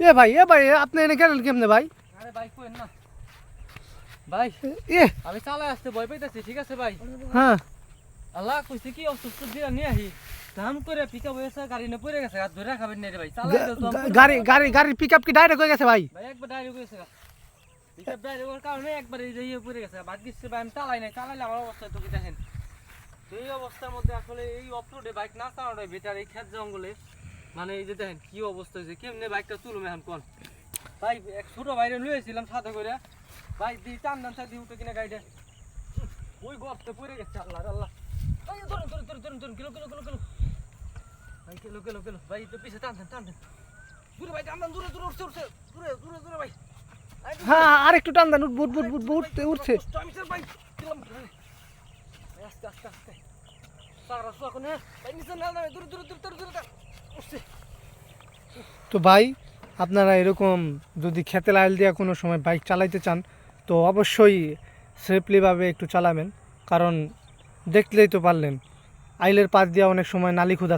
এ ভাই এ ভাই আপনি এনে গেলেন কেমনে ভাই আরে ভাই কোয়েন না ভাই এ আমি চালায় আসতে ভয় পাইতেছি ঠিক আছে ভাই হ্যাঁ আল্লাহ কইছে কি অসুস্থ দিয়ে নিয়ে আহি ধাম করে পিকা বয়েছে গাড়ি না পড়ে গেছে হাত ধরে খাবেন না রে ভাই চালাই তো দম করে গাড়ি গাড়ি গাড়ির পিক আপ কি ডাইরেক্ট হয়ে গেছে ভাই ভাই একবার ডাইরেক্ট হয়েছে পিকআপ ডাইরেক্ট হওয়ার কারণে একবার এই যে ইয়ে পড়ে গেছে বাদ দিচ্ছে ভাই আমি চালাই নাই চালাইলে আমার অবস্থা তো কি দেখেন তো এই অবস্থার মধ্যে আসলে এই অফরোডে বাইক না চালানোটাই বেটার এই খেত জঙ্গলে মানে এই যে দেখেন কি অবস্থা হয়েছে? কেমনে বাইকটা তুলুম এখন কোন? ভাই এক ছোট বাইরে লুয়েছিলাম সাথে করে। ভাই দি টান টান সাথে উঠে কিনা গাড়িটা। ওই গর্তে পড়ে গেছে আল্লাহ আল্লাহ। ভাই ধরুন ধরুন ধরুন ধরুন ধরুন কিলো কিলো কিলো কিলো ভাই কিলো কিলো কিলো ভাই তো পিছে টান টান টান দূরে ভাই টান টান দূরে দূরে উঠছে উঠছে। দূরে দূরে দূরে ভাই। হ্যাঁ আর একটু টান দেন উঠ উঠ উঠ উঠ উঠতে উঠছে। ভাই, আস্তে আস্তে আস্তে। তো ভাই, আপনারা এরকম যদি খেতে লাইল দিয়ে কোনো সময় বাইক চালাইতে চান, তো অবশ্যই সেফলিভাবে একটু চালাবেন। কারণ দেখলেই তো পারলেন। আইলের পাশ দিয়ে অনেক সময় নালি খুদা